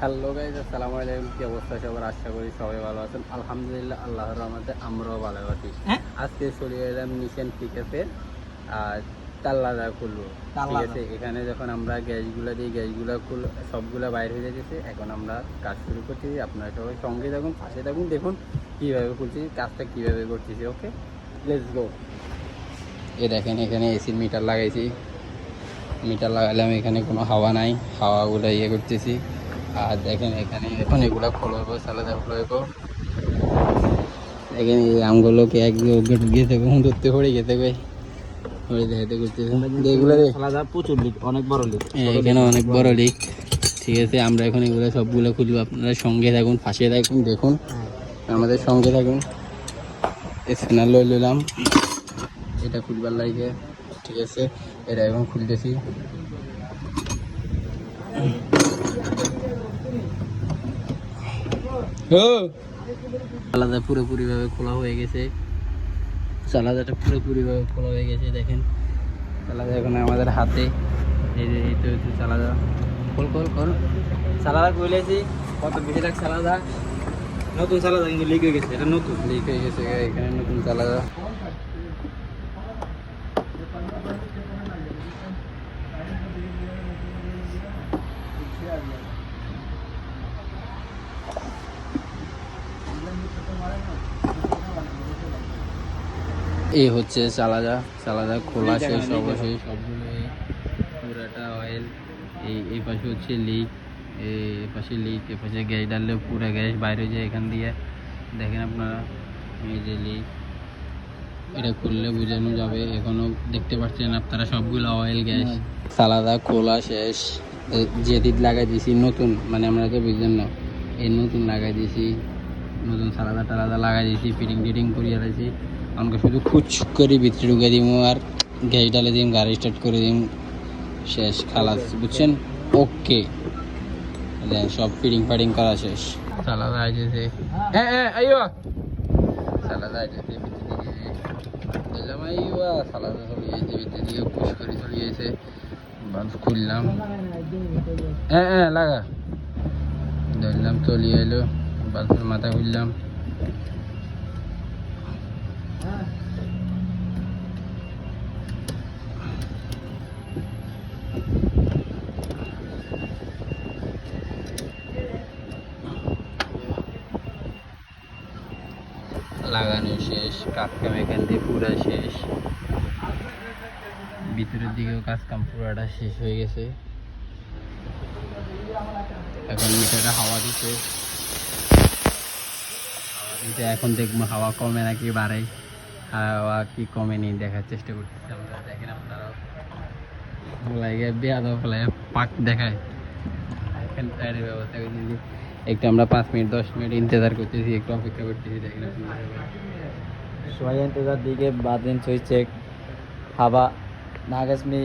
Hello guys আসসালামু আলাইকুম কি অবস্থা সবার? আশা করি সবাই ভালো আছেন। আলহামদুলিল্লাহ আল্লাহর রহমতে আমরাও ভালো আছি। হ্যাঁ? আজকে চলে এলাম নিশান পিকাপে আর তাল্লাদা খুলবো ঠিক। আছে? এখানে যখন আমরা গ্যাসগুলো দিই গ্যাসগুলো খুল সবগুলো বাইরে হয়ে যাচ্ছে। এখন আমরা কাজ শুরু করতেছি আপনারা সবাই সঙ্গে থাকুন পাশে থাকুন দেখুন কীভাবে খুলছি কাজটা কীভাবে করতেছি ওকে লেটস গো এ দেখেন এখানে এসির মিটার লাগাইছি। মিটার লাগালাম এখানে কোনো হাওয়া নাই। হাওয়াগুলো ইয়ে করতেছি। আর দেখেন এখানে এখন এগুলো খোলবো সালাদা খোলবো দেখেন এই আমগুলোকে এক গেতে ধরতে পড়ে দেখাতে করতেছে এগুলো রে প্রচুর লিক অনেক বড় লিক এখানে অনেক বড় লিক ঠিক আছে আমরা এখন এগুলো সবগুলো খুলবো আপনারা সঙ্গে থাকুন পাশে থাকুন দেখুন। আমাদের সঙ্গে থাকুন। স্ক্যানার লই নিলাম এটা খুলবার লাগে। ঠিক আছে এটা এখন খুলতেছি। আলাদা পুরোপুরিভাবে খোলা হয়ে গেছে। সালাদাটা পুরোপুরিভাবে খোলা হয়ে গেছে, দেখেন। চালাদা এখন আমাদের হাতে। এই যে, এই হচ্ছে চালাদা খোল খোল খোল। চালাদা কইলেছি, কত বেশি লাখ চালাদা নতুন চালাদা কিন্তু লিক হয়ে গেছে, এটা নতুন। লিক হয়ে গেছে, এখানে নতুন সালাদা। এই হচ্ছে সালাদা সালাদা খোলা শেষ অবশ্যই সবগুলো এই পুরাটা অয়েল এই এই পাশে হচ্ছে লিক এই পাশে লিক এ পাশে গ্যাস ডাললে পুরো গ্যাস বাইরে যায় এখান দিয়ে। দেখেন আপনারা এই যে লিক এটা খুললে বোঝানো যাবে এখনও দেখতে পাচ্ছেন আপনারা সবগুলো অয়েল গ্যাস। সালাদা খোলা শেষ এ যে লাগাই দিয়েছি নতুন মানে আমরা তো বুঝলেন না এই নতুন লাগাই দিয়েছি নতুন সালাদা টালাদা লাগাই দিয়েছি ফিটিং টিটিং করিয়ে দিয়েছি আমাকে শুধু খুচ করে ভিতরে ঢুকে দিব আর গ্যাস ডালে দিম গাড়ি স্টার্ট করে দিম। শেষ খালাস বুঝছেন? ওকে দেন সব ফিটিং ফাটিং করা শেষ। সালাদা আইতেছে। হ্যাঁ হ্যাঁ আইও সালাদা আইতেছে দিলাম আইও সালাদা চলে গেছে ভিতরে পুশ করে চলে গেছে। খুললাম। হ্যাঁ হ্যাঁ লাগা। ধরলাম এলো। মাথা খুললাম। লাগানো শেষ কাজকাম এখান দিয়ে পুরা শেষ। ভিতরের দিকেও কাজ কাম পুরাটা শেষ হয়ে গেছে। এখন মিটারে হাওয়া দিতে এখন দেখব হাওয়া কমে নাকি বাড়ে। হাওয়া কি কমে কমেনি দেখার চেষ্টা করতেছি দেখেন আপনারা বেয়াদ পাক দেখায়। দেখেন ব্যবস্থা করে দিয়েছি একটু আমরা পাঁচ মিনিট, দশ মিনিট ইন্তজার করতেছি, একটু অপেক্ষা করতেছি, দেখেন সবাই ইন্তজার দিকে, বাদিন সুইচ চেক হাবা নাগাসমি